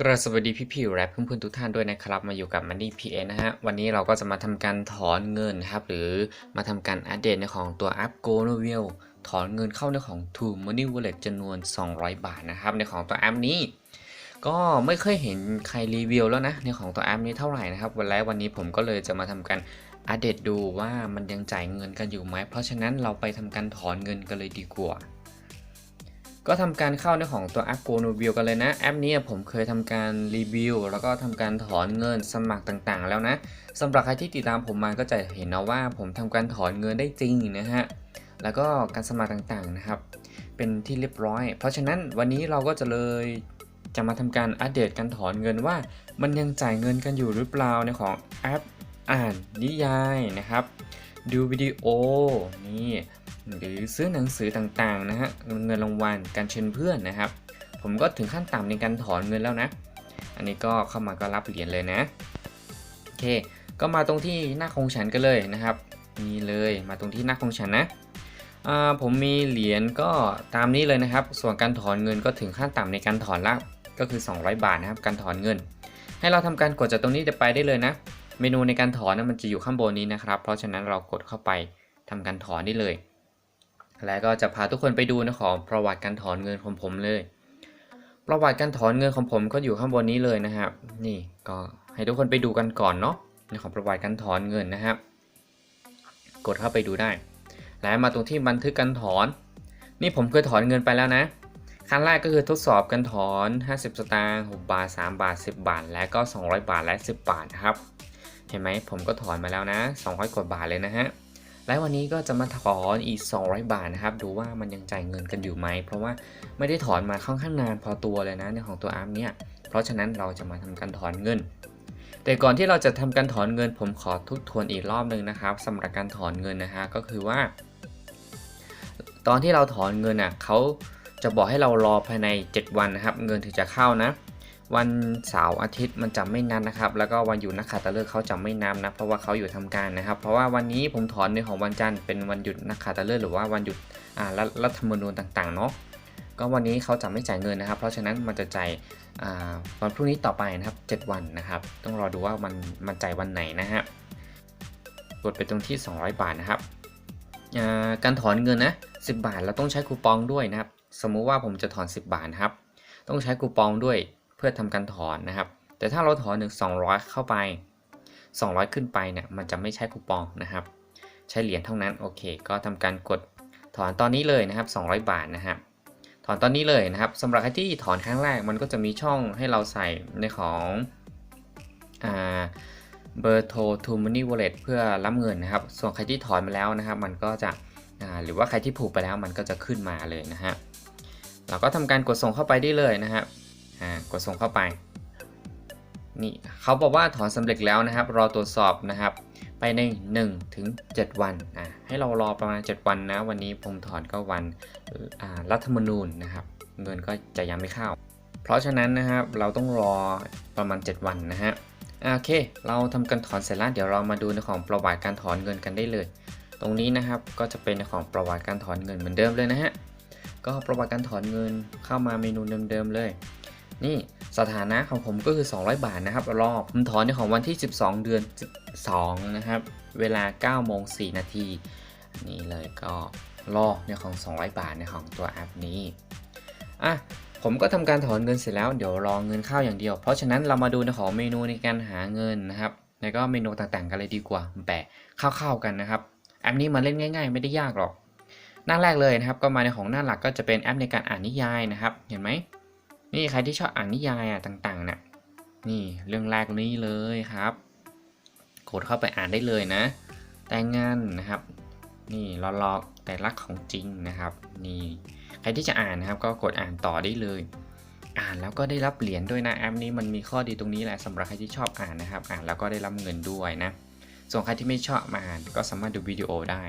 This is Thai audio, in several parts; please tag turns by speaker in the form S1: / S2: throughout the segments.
S1: กราบสวัสดีพี่ๆและเพื่อนๆทุกท่านด้วยนะครับ มาอยู่กับ Money PA นะฮะ วันนี้เราก็จะมาทำการถอนเงินครับ หรือมาทำการอัปเดตในของตัวแอป Go n o v e l ถอนเงินเข้าในของ True Money Wallet จำนวน 200 บาทนะครับ ในของตัวแอปนี้ ก็ไม่เคยเห็นใครรีวิวแล้วนะ ในของตัวแอปนี้เท่าไหร่นะครับ วันแรกวันนี้ผมก็เลยจะมาทำการอัปเดตดูว่ามันยังจ่ายเงินกันอยู่ไหมเพราะฉะนั้นเราไปทำการถอนเงินกันเลยดีกว่า ก็ทำการเข้าในของตัวแอป Go n o v i l กันเลยนะ แอปนี้ผมเคยทำการรีวิว แล้วก็ทำการถอนเงินสมัครต่างๆ แล้วนะสำหรับใครที่ติดตามผมมาก็จะเห็นนะว่าผมทำการถอนเงินได้จริงนะฮะแล้วก็การสมัครต่างๆนะครับ เป็นที่เรียบร้อย เพราะฉะนั้นวันนี้เราก็จะเลยจะมาทำการอัปเดตการถอนเงินว่า มันยังจ่ายเงินกันอยู่หรือเปล่าในของแอปอ่านนิยายนะครับ ดูวิดีโอนี่ หรือซื้อหนังสือต่างๆนะฮะเงินรางวัลการเชิญเพื่อนนะครับ ผมก็ถึงขั้นต่ำในการถอนเงินแล้วนะ อันนี้ก็เข้ามาก็รับเหรียญเลยนะโอเค ก็มาตรงที่หน้าคงฉันกันเลยนะครับนี่เลยมาตรงที่หน้าคงฉันนะผมมีเหรียญก็ตามนี้เลยนะครับ ส่วนการถอนเงินก็ถึงขั้นต่ำในการถอนละก็คือ 200 บาทนะครับการถอนเงิน ให้เราทำการกดจากตรงนี้จะไปได้เลยนะ เมนูในการถอนนะมันจะอยู่ข้างบนนี้นะครับ เพราะฉะนั้นเรากดเข้าไปทำการถอนได้เลย แล้วก็จะพาทุกคนไปดูนะของประวัติการถอนเงินของผมเลย ประวัติการถอนเงินของผมก็อยู่ข้างบนนี้เลยนะครับ นี่ก็ให้ทุกคนไปดูกันก่อนเนาะในของประวัติการถอนเงินนะครับ กดเข้าไปดูได้ แล้วมาตรงที่บันทึกการถอน นี่ผมเคยถอนเงินไปแล้วนะขั้นแรกก็คือทดสอบการถอน 50 สตางค์6บาท 3 บาท 10 บาท และก็ 200 บาท และ 10 บาทนะครับ เห็นไหมผมก็ถอนมาแล้วนะ 200 กว่าบาทเลยนะฮะ และวันนี้ก็จะมาถอนอีก 200 บาทนะครับ ดูว่ามันยังจ่ายเงินกันอยู่ไหม เพราะว่าไม่ได้ถอนมาค่อนข้างนานพอตัวเลยนะในของตัวอาร์มเนี่ย เพราะฉะนั้นเราจะมาทำการถอนเงิน แต่ก่อนที่เราจะทำการถอนเงิน ผมขอทบทวนอีกรอบหนึ่งนะครับสำหรับการถอนเงินนะฮะก็คือว่า ตอนที่เราถอนเงินอะเขาจะบอกให้เรารอภายใน 7 วันนะครับ เงินถึงจะเข้านะ วันเสาร์อาทิตย์มันจะไม่นับนะครับ แล้วก็วันหยุดนักขัตฤกษ์เขาจะไม่นับนะ เพราะว่าเขาอยู่ทำการนะครับ เพราะว่าวันนี้ผมถอนในของวันจันทร์เป็นวันหยุดนักขัตฤกษ์หรือว่าวันหยุดอ่ารัฐธรรมนูญต่างๆเนาะก็วันนี้เขาจะไม่จ่ายเงินนะครับ เพราะฉะนั้นมันจะจ่ายวันพรุ่งนี้ต่อไปนะครับ 7 วันนะครับ ต้องรอดูว่ามันมันจ่ายวันไหนนะฮะกดไปตรงที่ 200 บาทนะครับการถอนเงินนะ10 บาทเราต้องใช้คูปองด้วยนะครับ สมมุติว่าผมจะถอน 10 บาทนะครับ ต้องใช้คูปองด้วย เพื่อทำการถอนนะครับ แต่ถ้าเราถอนถึง 200 เข้าไป 200 ขึ้นไปเนี่ยมันจะไม่ใช้คูปองนะครับ ใช้เหรียญเท่านั้นโอเค ก็ทำการกดถอนตอนนี้เลยนะครับ 200 บาทนะครับถอนตอนนี้เลยนะครับสำหรับใครที่ถอนครั้งแรกมันก็จะมีช่องให้เราใส่ในของเบอร์โทร to money wallet เพื่อรับเงินนะครับ ส่วนใครที่ถอนมาแล้วนะครับ มันก็จะหรือว่าใครที่ผูกไปแล้วมันก็จะขึ้นมาเลยนะฮะเราก็ทำการกดส่งเข้าไปได้เลยนะครับ อ่ากดส่งเข้าไปนี่เขาบอกว่าถอนสำเร็จแล้วนะครับ รอตรวจสอบนะครับ ไปใน1ถึง7วันอ่าให้เรารอประมาณ 7 วันนะ วันนี้ผมถอนก็วันอ่ารัฐธรรมนูญนะครับ เงินก็จะยังไม่เข้า เพราะฉะนั้นนะครับเราต้องรอประมาณ 7 วันนะฮะโอเค เราทำการถอนเสร็จแล้วเดี๋ยวเรามาดูในของประวัติการถอนเงินกันได้เลย ตรงนี้นะครับก็จะเป็นในของประวัติการถอนเงินเหมือนเดิมเลยนะฮะก็ประวัติการถอนเงินเข้ามาเมนูเดิมๆเลย นี่สถานะของผมก็คือ 200 บาทนะครับรอบผมถอนในของวันที่ 12 เดือน 2 นะครับ เวลา9โมง4นาทีนี่เลยก็รอในของ 200 บาทในของตัวแอปนี้อะผมก็ทำการถอนเงินเสร็จแล้วเดี๋ยวรอเงินเข้าอย่างเดียว เพราะฉะนั้นเรามาดูในของเมนูในการหาเงินนะครับแล้วก็เมนูต่างๆกันเลยดีกว่าแปะเข้าๆกันนะครับ แอปนี้มาเล่นง่าย ๆ ไม่ได้ยากหรอก หน้าแรกเลยนะครับ ก็มาในของหน้าหลักก็จะเป็นแอปในการอ่านนิยายนะครับ เห็นไหม นี่ใครที่ชอบอ่านนิยายอะต่างๆเนี่ยนี่เรื่องแรกนี้เลยครับกดเข้าไปอ่านได้เลยนะ แต่งงานนะครับ นี่รอลอกแต่รักของจริงนะครับ นี่ใครที่จะอ่านนะครับ ก็กดอ่านต่อได้เลย อ่านแล้วก็ได้รับเหรียญด้วยนะแอปนี้มันมีข้อดีตรงนี้แหละสำหรับใครที่ชอบอ่านนะครับ อ่านแล้วก็ได้รับเงินด้วยนะส่วนใครที่ไม่ชอบมาอ่านก็สามารถดูวิดีโอได้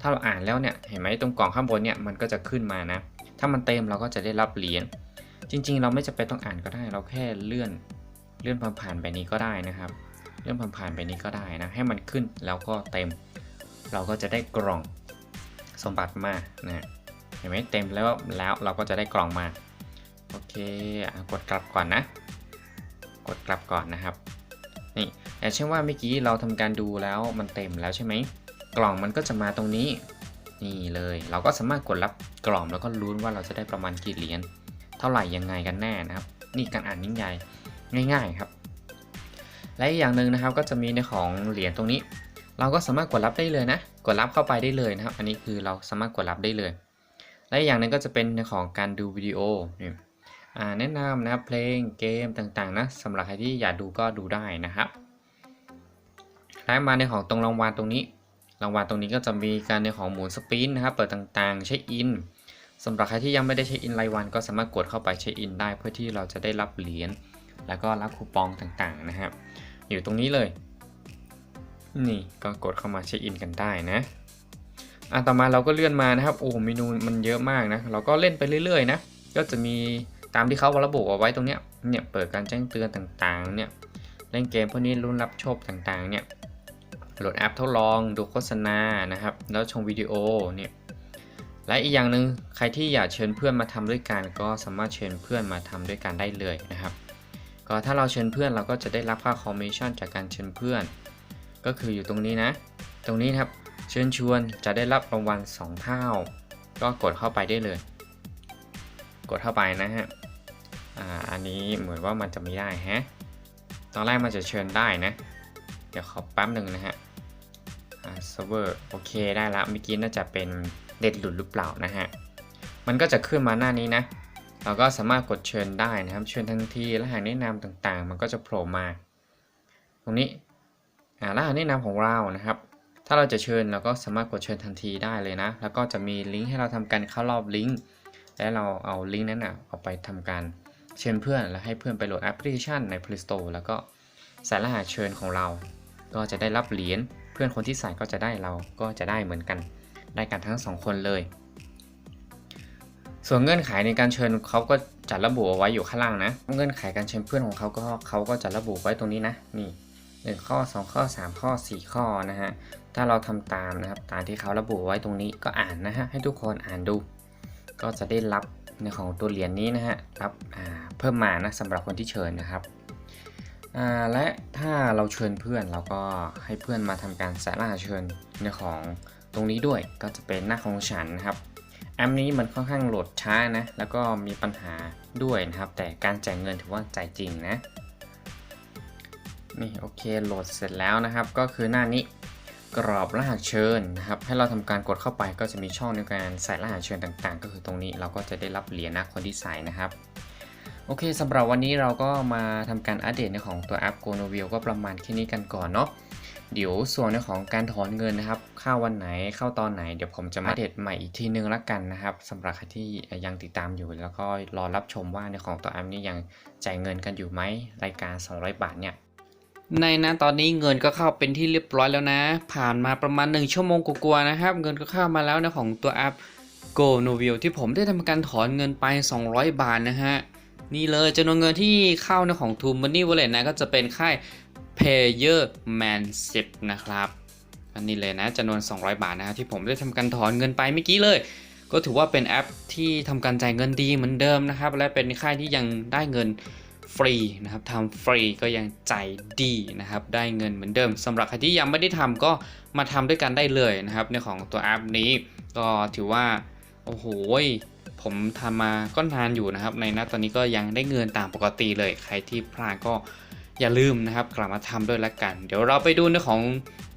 S1: ถ้าเราอ่านแล้วเนี่ยเห็นไหมตรงกล่องข้างบนเนี่ยมันก็จะขึ้นมานะ ถ้ามันเต็มเราก็จะได้รับเหรียญ จริง ๆ เราไม่จำเป็นต้องอ่านก็ได้ เราแค่เลื่อนเลื่อนผ่านๆไปนี้ก็ได้นะครับ เลื่อนผ่านๆไปนี้ก็ได้นะให้มันขึ้นแล้วก็เต็ม เราก็จะได้กล่องสมบัติมานะเห็นไหมเต็มแล้วแล้วเราก็จะได้กล่องมาโอเคอกดกลับก่อนนะ กดกลับก่อนนะครับนี่แต่เช่นว่าเมื่อกี้เราทำการดูแล้วมันเต็มแล้วใช่ไหมกล่องมันก็จะมาตรงนี้นี่เลย เราก็สามารถกดรับกล่องแล้วก็ลุ้นว่าเราจะได้ประมาณกี่เหรียญ เท่าไหร่ยังไงกันแน่นะครับ นี่การอ่านนิยายง่าย ๆครับ และอีกอย่างหนึ่งนะครับก็จะมีในของเหรียญตรงนี้ เราก็สามารถกดรับได้เลยนะ กดรับเข้าไปได้เลยนะครับ อันนี้คือเราสามารถกดรับได้เลย และอีกอย่างหนึ่งก็จะเป็นในของการดูวิดีโอนี่แนะนำนะครับเพลงเกมต่างๆนะสำหรับใครที่อยากดูก็ดูได้นะครับและมาในของตรงรางวัลตรงนี้ รางวัลตรงนี้ก็จะมีการในของหมุนสปินนะครับ เปิดต่างๆ เช็คอิน สำหรับใครที่ยังไม่ได้เช็คอินรายวัน ก็สามารถกดเข้าไปเช็คอินได้เพื่อที่เราจะได้รับเหรียญแล้วก็รับคูปองต่างๆนะครับอยู่ตรงนี้เลย นี่ก็กดเข้ามาเช็คอินกันได้นะอะต่อมาเราก็เลื่อนมานะครับโอ้เมนูมันเยอะมากนะเราก็เล่นไปเรื่อยๆนะก็จะมีตามที่เขาระบุเอาไว้ตรงเนี้ยเนี่ยเปิดการแจ้งเตือนต่างๆเนี่ยเล่นเกมพวกนี้รุ่นรับโชคต่างๆเนี่ยโหลดแอปทดลองดูโฆษณานะครับ แล้วชมวิดีโอเนี่ย และอีกอย่างหนึ่งใครที่อยากเชิญเพื่อนมาทำด้วยกัน ก็สามารถเชิญเพื่อนมาทำด้วยกันได้เลยนะครับ ก็ถ้าเราเชิญเพื่อนเราก็จะได้รับค่าคอมมิชชั่นจากการเชิญเพื่อน ก็คืออยู่ตรงนี้นะ ตรงนี้ครับเชิญชวนจะได้รับรางวัล2เท่า ก็กดเข้าไปได้เลย กดเข้าไปนะฮะอ่าอันนี้เหมือนว่ามันจะไม่ได้ฮะตอนแรกมันจะเชิญได้นะ เดี๋ยวขอแป๊บหนึ่งนะฮะอ่าเซิร์ฟเวอร์โอเคได้ละเมื่อกี้น่าจะเป็น เด็ดหลุดหรือเปล่านะฮะ มันก็จะขึ้นมาหน้านี้นะ เราก็สามารถกดเชิญได้นะครับ เชิญทันทีและหากแนะนำต่างๆ มันก็จะโผล่มา ตรงนี้รหัสแนะนำของเรานะครับ ถ้าเราจะเชิญเราก็สามารถกดเชิญทันทีได้เลยนะ แล้วก็จะมีลิงก์ให้เราทำการเข้ารอบลิงก์ และเราเอาลิงก์นั้นนะเอาไปทำการเชิญเพื่อนแล้วให้เพื่อนไปโหลดแอปพลิเคชันใน Play Store แล้วก็ใส่รหัสเชิญของเรา ก็จะได้รับเหรียญ เพื่อนคนที่ใส่ก็จะได้เราก็จะได้เหมือนกัน ได้กันทั้งสองคนเลย ส่วนเงื่อนไขในการเชิญเขาก็จะระบุเอาไว้อยู่ข้างล่างนะ เงื่อนไขการเชิญเพื่อนของเขาก็เขาก็จะระบุไว้ตรงนี้นะนี่หนึ่งข้อ 2 ข้อ 3 ข้อ 4 ข้อนะฮะ ถ้าเราทำตามนะครับ ตามที่เขาระบุไว้ตรงนี้ก็อ่านนะฮะ ให้ทุกคนอ่านดู ก็จะได้รับในของตัวเหรียญนี้นะฮะ รับเพิ่มมานะสำหรับคนที่เชิญนะครับ และถ้าเราเชิญเพื่อนเราก็ให้เพื่อนมาทำการใส่รหัสเชิญในของ ตรงนี้ด้วยก็จะเป็นหน้าของฉันนะครับแอปนี้มันค่อนข้างโหลดช้านะ แล้วก็มีปัญหาด้วยนะครับ แต่การจ่ายเงินถือว่าจ่ายจริงนะ นี่โอเคโหลดเสร็จแล้วนะครับ ก็คือหน้านี้กรอบรหัสเชิญนะครับ ให้เราทำการกดเข้าไปก็จะมีช่องในการใส่รหัสเชิญต่างๆ ก็คือตรงนี้เราก็จะได้รับเหรียญนะคนที่ใส่นะครับโอเคสำหรับวันนี้เราก็มาทำการอัปเดตในของตัวแอป g o n o v i l ก็ประมาณแค่นี้กันก่อนเนาะ เดี๋ยวส่วนในของการถอนเงินนะครับ เข้าวันไหนเข้าตอนไหน เดี๋ยวผมจะมาอัปเดตใหม่อีกทีนึงละกันนะครับสำหรับใครที่ยังติดตามอยู่ แล้วก็รอรับชมว่าในของตัวแอปนี้ยังจ่ายเงินกันอยู่ไหมรายการ 200 บาทเนี่ย
S2: ในนะตอนนี้เงินก็เข้าเป็นที่เรียบร้อยแล้วนะ ผ่านมาประมาณ 1 ชั่วโมงกว่าๆนะครับ เงินก็เข้ามาแล้วนะของตัวแอป Go n o v i l ที่ผมได้ทำการถอนเงินไป 200 บาทนะฮะนี่เลยจำนวนเงินที่เข้าในของ t o Money Wallet นะก็จะเป็นค่าย Payer Man 10 นะครับอันนี้เลยนะจำนวน 200 บาทนะที่ผมได้ทำการถอนเงินไปเมื่อกี้เลย ก็ถือว่าเป็นแอปที่ทำการจ่ายเงินดีเหมือนเดิมนะครับ และเป็นค่ายที่ยังได้เงินฟรีนะครับทำฟรีก็ยังจ่ายดีนะครับ ได้เงินเหมือนเดิมสำหรับใครที่ยังไม่ได้ทำก็มาทำด้วยกันได้เลยนะครับ ในของตัวแอปนี้ก็ถือว่าโอ้โหผมทำมาก็นานอยู่นะครับ ในนัดตอนนี้ก็ยังได้เงินตามปกติเลย ใครที่พลาดก็ อย่าลืมนะครับกลับมาทำด้วยละกัน เดี๋ยวเราไปดูในของ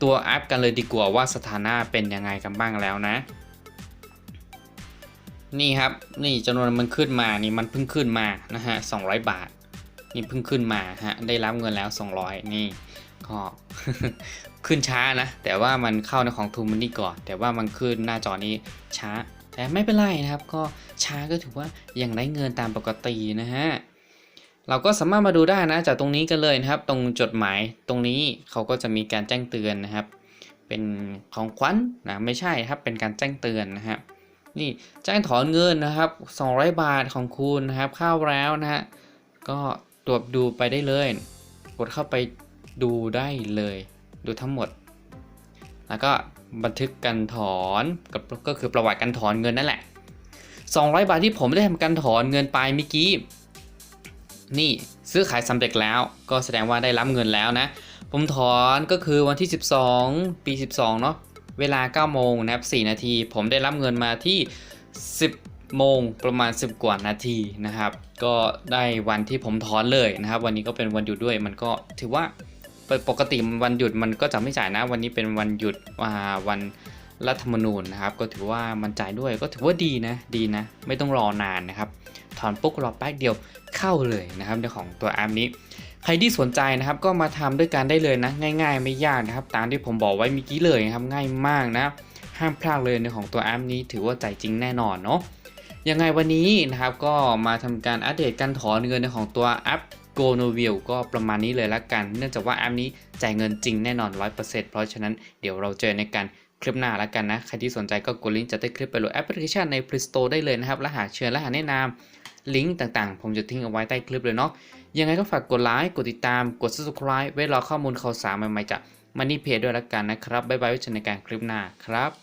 S2: ตัวแอปกันเลยดีกว่าว่าสถานะเป็นยังไงกันบ้างแล้วนะ นี่ครับนี่จำนวนมันขึ้นมานี่มันเพิ่งขึ้นมานะฮะ200 บาท นี่เพิ่งขึ้นมาฮะได้รับเงินแล้ว 200 นี่ก็ขึ้นช้านะ แต่ว่ามันเข้าในของทูมันนี่ก่อน แต่ว่ามันขึ้นหน้าจอนี้ช้า แต่ไม่เป็นไรนะครับ ก็ช้าก็ถือว่ายังได้เงินตามปกตินะฮะ เราก็สามารถมาดูได้นะจากตรงนี้กันเลยนะครับ ตรงจดหมายตรงนี้เขาก็จะมีการแจ้งเตือนนะครับ เป็นของขวัญนนะไม่ใช่ครับเป็นการแจ้งเตือนนะครับนี่แจ้งถอนเงินนะครับ 200 บาทของคุณนะครับเข้าแล้วนะฮะก็ตรวจดูไปได้เลย กดเข้าไปดูได้เลย ดูทั้งหมด แล้วก็บันทึกการถอนกับก็คือประวัติการถอนเงินนั่นแหละ 200 บาทที่ผมได้ทำการถอนเงินไปเมื่อกี้ นี่ซื้อขายสำเร็จแล้ว ก็แสดงว่าได้รับเงินแล้วนะ ผมถอนก็คือวันที่ 12 ปี 12 เนาะ เวลา 9 โมงนะครับ 4 นาที ผมได้รับเงินมาที่ 10 โมงประมาณ 10 กว่านาทีนะครับ ก็ได้วันที่ผมถอนเลยนะครับ วันนี้ก็เป็นวันหยุดด้วย มันก็ถือว่าปกติวันหยุดมันก็จะไม่จ่ายนะ วันนี้เป็นวันหยุดอ่าวันรัฐธรรมนูญนะครับ ก็ถือว่ามันจ่ายด้วยก็ถือว่าดีนะ ดีนะ ไม่ต้องรอนานนะครับ ถอนปุ๊บรอแป๊บเดียว เข้าเลยนะครับในของตัวแอปนี้ ใครที่สนใจนะครับก็มาทำด้วยกันได้เลยนะ ง่าย ๆ ไม่ยากนะครับ ตามที่ผมบอกไว้เมื่อกี้เลยนะครับง่ายมากนะห้ามพลาดเลยในของตัวแอปนี้ ถือว่าใจจริงแน่นอนเนาะยังไงวันนี้นะครับก็มาทำการอัปเดตการถอนเงินในของตัวแอป g o n o v i l ก็ประมาณนี้เลยละกัน เนื่องจากว่าแอปนี้จ่ายเงินจริงแน่นอน 100%เพราะฉะนั้นเดี๋ยวเราเจอในการคลิปหน้าละกันนะ ใครที่สนใจก็กดลิงก์จะได้คลิปไปโหลดแอปพลิเคชันใน Play Store ได้เลยนะครับและหากเชิญและหากแนะนำ ลิงก์ต่างๆ ผมจะทิ้งเอาไว้ใต้คลิปเลยเนาะยังไงก็ฝากกดไลค์กดติดตามกด subscribe ไว้รอข้อมูลข่าวสารใหม่ๆจากมันนี่เพจด้วยละกันนะครับบ๊ายบายไว้เจอกันในการคลิปหน้าครับ